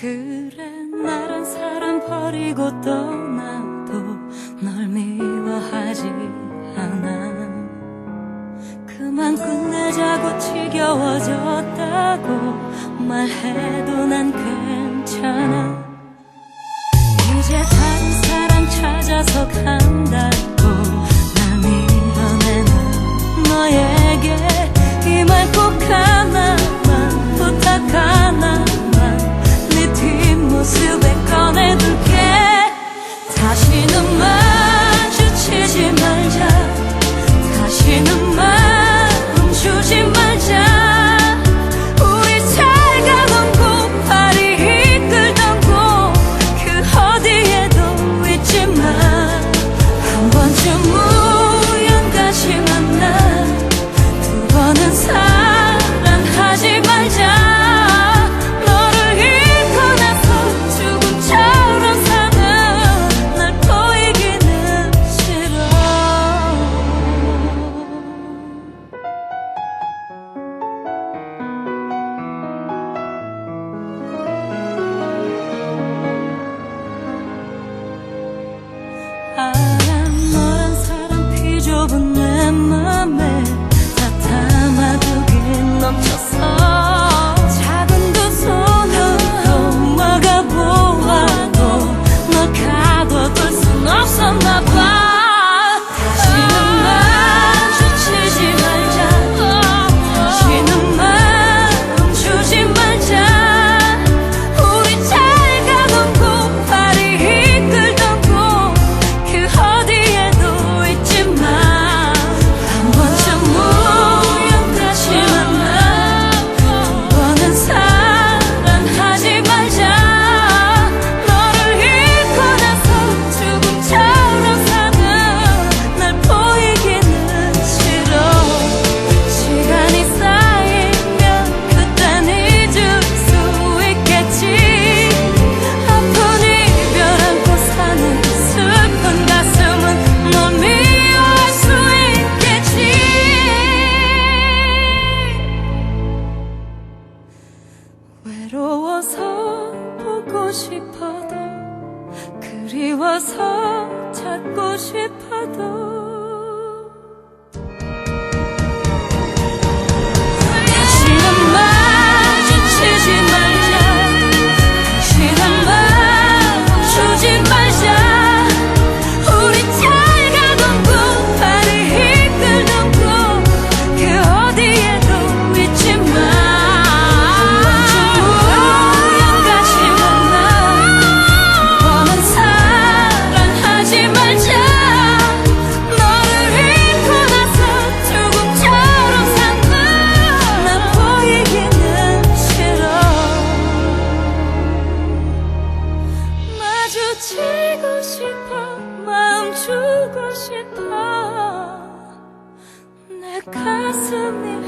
그래 나란 사람 버리고 떠나도 널 미워하지 않아. 그만 끝내자고 지겨워졌다고 말해도 난 괜찮아. 이제 다른 사람 찾아서 가. firmament 그리워서 찾고 싶어도 쉬고 싶어 마음 주고 싶어. 내 가슴이